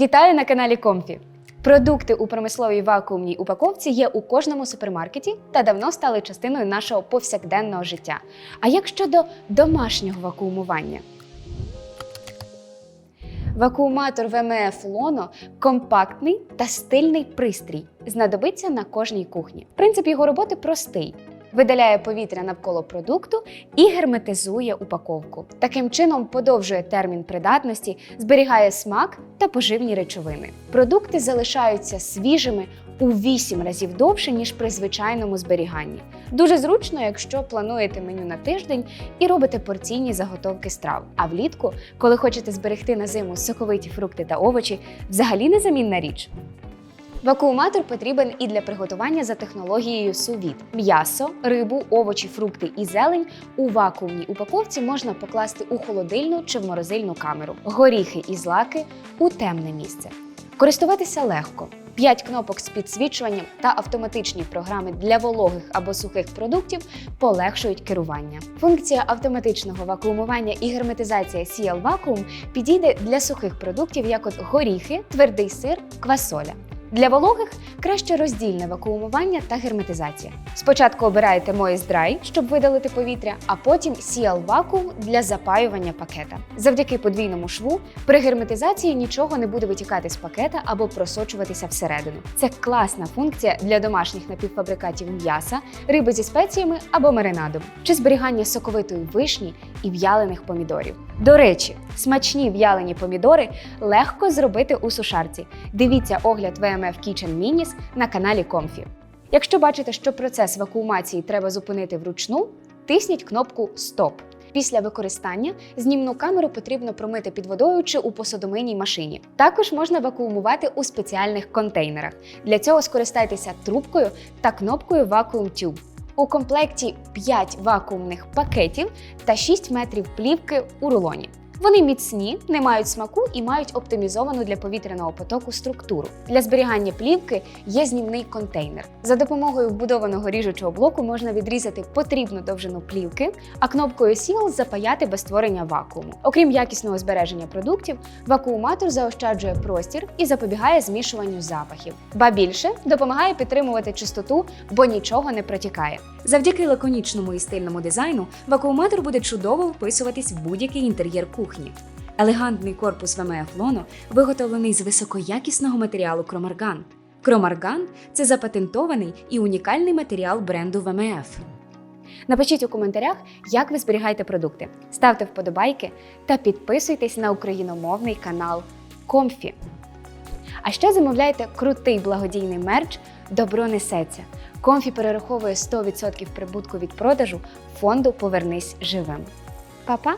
Вітаю на каналі Комфі. Продукти у промисловій вакуумній упаковці є у кожному супермаркеті та давно стали частиною нашого повсякденного життя. А як щодо домашнього вакуумування? Вакууматор ВМФ Лоно компактний та стильний пристрій. Знадобиться на кожній кухні. Принцип його роботи простий. Видаляє повітря навколо продукту і герметизує упаковку. Таким чином подовжує термін придатності, зберігає смак та поживні речовини. Продукти залишаються свіжими у 8 разів довше, ніж при звичайному зберіганні. Дуже зручно, якщо плануєте меню на тиждень і робите порційні заготовки страв. А влітку, коли хочете зберегти на зиму соковиті фрукти та овочі, взагалі незамінна річ. Вакууматор потрібен і для приготування за технологією сувіт. М'ясо, рибу, овочі, фрукти і зелень у вакуумній упаковці можна покласти у холодильну чи в морозильну камеру, горіхи і злаки у темне місце. Користуватися легко. 5 кнопок з підсвічуванням та автоматичні програми для вологих або сухих продуктів полегшують керування. Функція автоматичного вакуумування і герметизація CL Vacuum підійде для сухих продуктів, як от горіхи, твердий сир, квасоля. Для вологих краще роздільне вакуумування та герметизація. Спочатку обираєте Moist Dry, щоб видалити повітря, а потім CL Vacuum для запаювання пакета. Завдяки подвійному шву при герметизації нічого не буде витікати з пакета або просочуватися всередину. Це класна функція для домашніх напівфабрикатів м'яса, риби зі спеціями або маринадом, чи зберігання соковитої вишні і в'ялених помідорів. До речі, смачні в'ялені помідори легко зробити у сушарці. Дивіться огляд VMF Kitchen Minis на каналі Comfy. Якщо бачите, що процес вакуумації треба зупинити вручну, тисніть кнопку Стоп. Після використання знімну камеру потрібно промити під водою чи у посудомийній машині. Також можна вакуумувати у спеціальних контейнерах. Для цього скористайтеся трубкою та кнопкою Vacuum Tube. У комплекті 5 вакуумних пакетів та 6 метрів плівки у рулоні. Вони міцні, не мають смаку і мають оптимізовану для повітряного потоку структуру. Для зберігання плівки є знімний контейнер. За допомогою вбудованого ріжучого блоку можна відрізати потрібну довжину плівки, а кнопкою Seal запаяти без створення вакууму. Окрім якісного збереження продуктів, вакууматор заощаджує простір і запобігає змішуванню запахів. Ба більше допомагає підтримувати чистоту, бо нічого не протікає. Завдяки лаконічному і стильному дизайну вакууматор буде чудово вписуватись в будь-який інтер'єр кухні. Елегантний корпус ВМФ Лоно виготовлений з високоякісного матеріалу Кромарган. Кромарган це запатентований і унікальний матеріал бренду ВМФ. Напишіть у коментарях, як ви зберігаєте продукти. Ставте вподобайки та підписуйтесь на україномовний канал Комфі. А ще замовляйте крутий благодійний мерч Добро несеться. Комфі перераховує 100% прибутку від продажу фонду Повернись живим. Па-па!